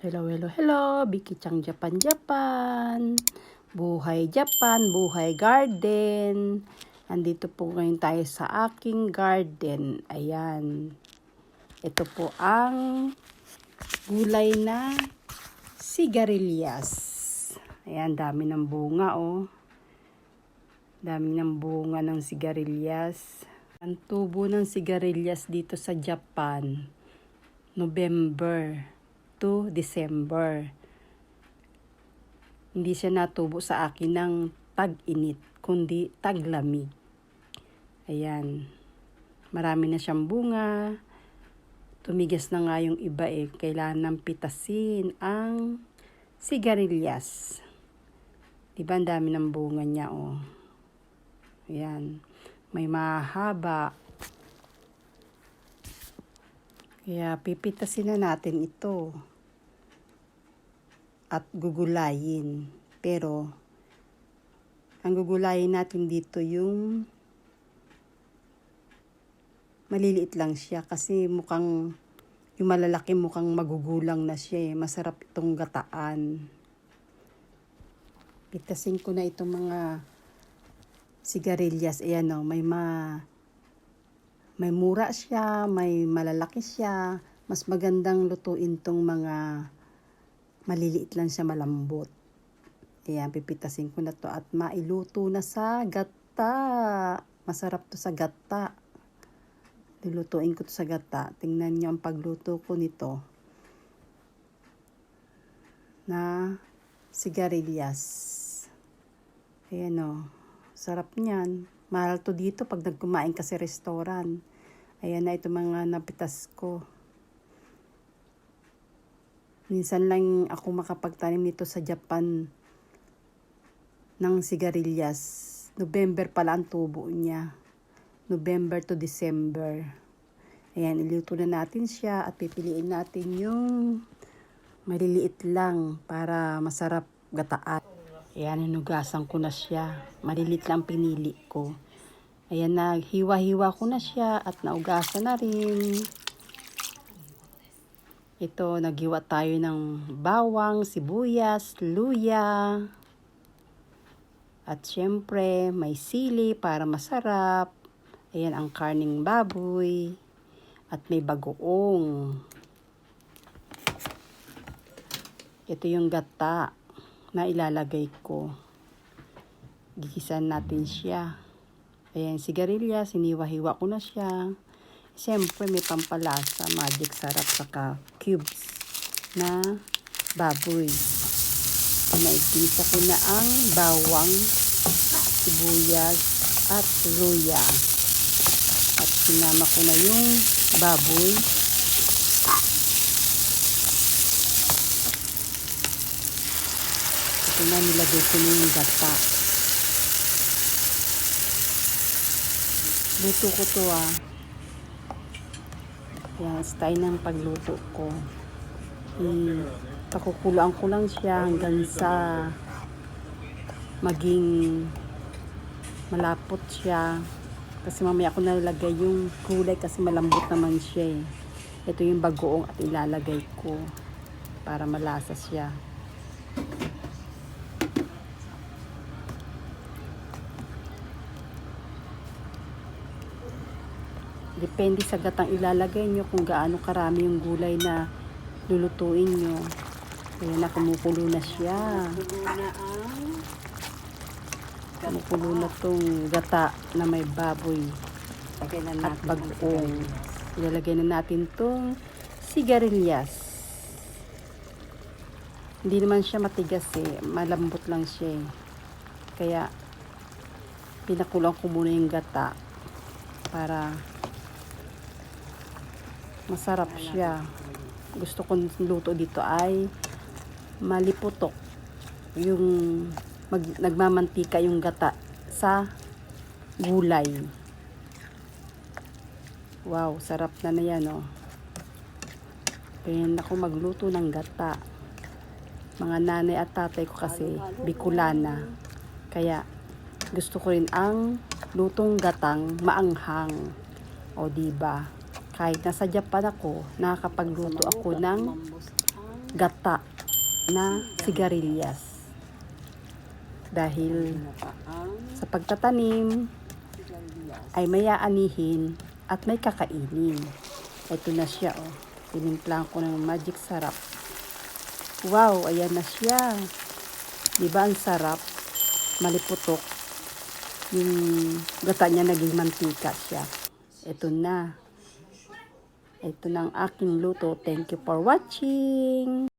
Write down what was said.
Hello, hello, hello. Biki Chang Japan, Japan. Buhay Japan, buhay garden. Andito po ngayon tayo sa aking garden. Ayan. Ito po ang gulay na sigarilyas. Ayan, dami ng bunga, oh. Dami ng bunga ng sigarilyas. Ang tubo ng sigarilyas dito sa Japan, November to December. Hindi siya natubo sa akin ng tag-init, kundi taglamig. Ayan. Marami na siyang bunga. Tumigas na nga yung iba eh. Kailangan ng pitasin ang sigarilyas. Diba ang dami ng bunga niya oh. Ayan. May mahaba. Kaya pipitasin na natin ito. At gugulayin. Pero, ang gugulayin natin dito yung maliliit lang siya kasi mukhang yung malalaki mukhang magugulang na siya eh. Masarap itong gataan. Pitasin ko na itong mga sigarilyas. Ayan o, may ma may mura siya, may malalaki siya. Mas magandang lutuin tong mga maliliit lang siya malambot. Ayan, pipitasin ko na to at mailuto na sa gata. Masarap to sa gata. Lulutuin ko to sa gata. Tingnan niyo ang pagluto ko nito. Na sigarilyas. Ayan o. Sarap niyan. Mahal to dito pag nagkumain ka sa restaurant. Ayan na ito mga napitas ko. Minsan lang ako makapagtanim nito sa Japan ng sigarilyas. November pala ang tubo niya. November to December. Ayan, iluto na natin siya at pipiliin natin yung maliliit lang para masarap gataan. Ayan, hinugasan ko na siya. Maliliit lang pinili ko. Ayan na, hiwa-hiwa ko na siya at naugasan na rin. Ito, naghiwa tayo ng bawang, sibuyas, luya. At syempre, may sili para masarap. Ayan ang karning baboy. At may bagoong. Ito yung gata na ilalagay ko. Gigisan natin siya. Ayan, sigarilyas, siniwa-hiwa ko na siya. Siyempre, may pampalasa, magic sarap, saka cubes na baboy. Pinaigisa ko na ang bawang, sibuyas, at luya. At sinama ko na yung baboy. Ito na, nilagay ko na yung gata. Luto ko to ah. Yan, style ng pagluto ko. Hmm, pakukulaan ko lang siya hanggang sa maging malapot siya. Kasi mamaya ako nalagay yung kulay kasi malambot naman siya eh. Ito yung bagoong at ilalagay ko para malasa siya. Depende sa gatang ilalagay nyo kung gaano karami yung gulay na lulutuin nyo. Ayan na, kumukulo na siya. Kumukulo na tong gata na may baboy at bagoong. Ilalagay na natin tong sigarilyas. Hindi naman siya matigas eh. Malambot lang siya eh. Kaya, pinakulang ko muna yung gata para masarap siya. Gusto kong luto dito ay maliputok. Yung mag, nagmamantika yung gata sa gulay. Wow, sarap na na yan, oh. Kaya ako magluto ng gata. Mga nanay at tatay ko kasi Bicolana. Kaya gusto ko rin ang lutong gatang maanghang. O, diba? Kahit nasa Japan ako, nakakapagluto ako ng gata na sigarilyas. Dahil sa pagtatanim ay may aanihin at may kakainin. Ito na siya oh. Tinimplang ko ng magic sarap. Wow, ayan na siya. Di ba ang sarap? Maliputok. Yung gata niya naging mantika siya. Ito na. Ito ang aking luto. Thank you for watching.